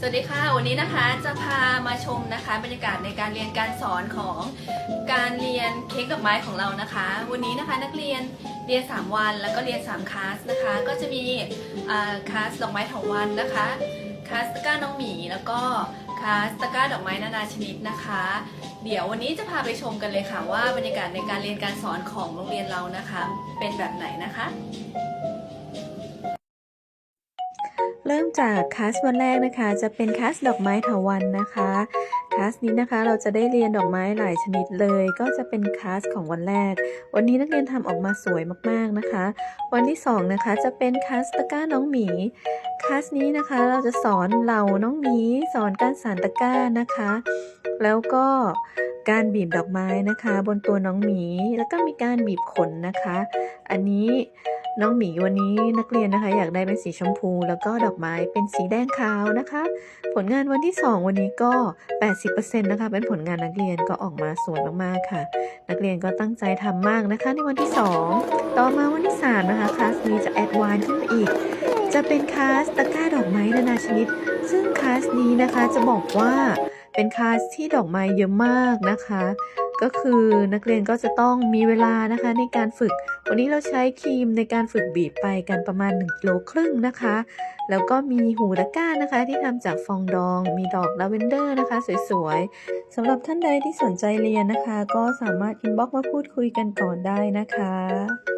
สวัสดีค่ะ วันนี้นะคะจะพามาชมนะคะ บรรยากาศในการเรียนการสอนของการเรียนเค้กดอกไม้ของเรานะคะ วันนี้นะคะนักเรียนเรียน 3 วันแล้วก็เรียน3คลาสนะคะ ก็จะมีอ่าคลาสดอกไม้ถาวรนนะคะคลาสตะก้าน้องหมีแล้วก็คลาสตะก้าดอกไม้นานาชนิดนะคะ เดี๋ยววันนี้จะพาไปชมกันเลยค่ะว่าบรรยากาศในการเรียนการสอนของโรงเรียนเรานะคะ เป็นแบบไหนนะคะ เริ่มจากคลาสวันแรกนะคะ จะเป็นคลาสดอกไม้ถาวันนะคะคลาสนี้นะคะเราจะได้เรียนดอกไม้หลายชนิดเลย ก็จะเป็นคลาสของวันแรก วันนี้นักเรียนทำออกมาสวยมากๆนะคะ วันที่สองนะคะจะเป็นคลาสตะกร้าน้องหมีคลาสนี้นะคะเราจะสอนเหล่าน้องหมีสอนการสานตะกร้านะคะ แล้วก็การบีบดอกไม้นะคะ บนตัวน้องหมีแล้วก็มีการบีบขนนะคะ อันนี้ น้องหมีวันนี้นักเรียนนะคะ อยากได้เป็นสีชมพู แล้วก็ดอกไม้เป็นสีแดงขาวนะคะ ผลงานวันที่ 2 วันนี้ก็ 80%นะคะ เป็นผลงานนักเรียนก็ออกมาสวยมากๆค่ะ นักเรียนก็ตั้งใจทำมากนะคะ ในวันที่ 2 ต่อมาวันที่ 3 นะคะคลาสนี้จะแอดวานซ์ขึ้นมาอีก จะเป็นคลาสตะกร้าดอกไม้นานาชนิด ซึ่งคลาสนี้นะคะจะบอกว่าเป็นคลาสที่ดอกไม้เยอะมากนะคะ ก็คือนักเรียนก็จะต้องมีเวลานะคะในการฝึก วันนี้เราใช้ครีมในการฝึกบีบไปกันประมาณ1กิโลครึ่งนะคะ แล้วก็มีหูตะกร้านะคะ ที่ทำจากฟองดอง มีดอกลาเวนเดอร์นะคะ สวยๆสำหรับท่านใดที่สนใจเรียนนะคะ ก็สามารถอินบ็อกมาพูดคุยกันก่อนได้นะคะ